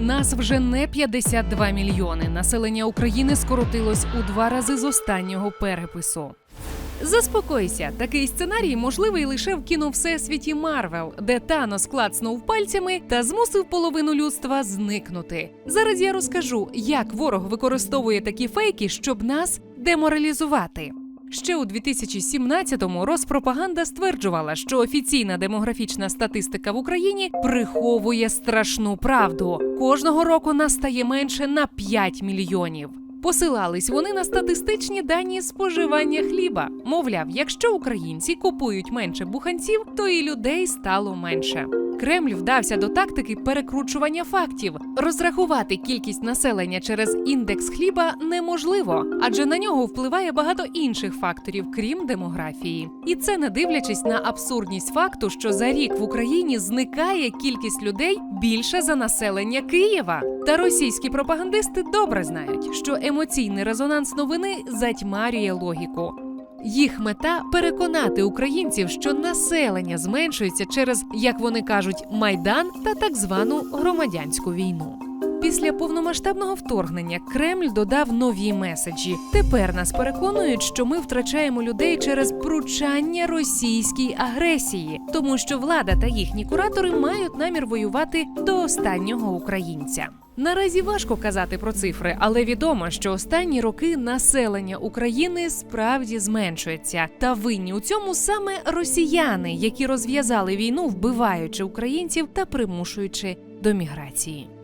Нас вже не 52 мільйони. Населення України скоротилось у два рази з останнього перепису. Заспокойся, такий сценарій можливий лише в кіно всесвіті Марвел, де Танос клацнув пальцями та змусив половину людства зникнути. Зараз я розкажу, як ворог використовує такі фейки, щоб нас деморалізувати. Ще у 2017-му Роспропаганда стверджувала, що офіційна демографічна статистика в Україні приховує страшну правду. Кожного року нас стає менше на 5 мільйонів. Посилались вони на статистичні дані споживання хліба. Мовляв, якщо українці купують менше буханців, то і людей стало менше. Кремль вдався до тактики перекручування фактів. Розрахувати кількість населення через індекс хліба неможливо, адже на нього впливає багато інших факторів, крім демографії. І це не дивлячись на абсурдність факту, що за рік в Україні зникає кількість людей більше за населення Києва. Та російські пропагандисти добре знають, що емоційний резонанс новини затьмарює логіку. Їх мета переконати українців, що населення зменшується через, як вони кажуть, майдан та так звану громадянську війну. Після повномасштабного вторгнення Кремль додав нові меседжі. Тепер нас переконують, що ми втрачаємо людей через пручання російській агресії, тому що влада та їхні куратори мають намір воювати до останнього українця. Наразі важко казати про цифри, але відомо, що останні роки населення України справді зменшується. Та винні у цьому саме росіяни, які розв'язали війну, вбиваючи українців та примушуючи до міграції.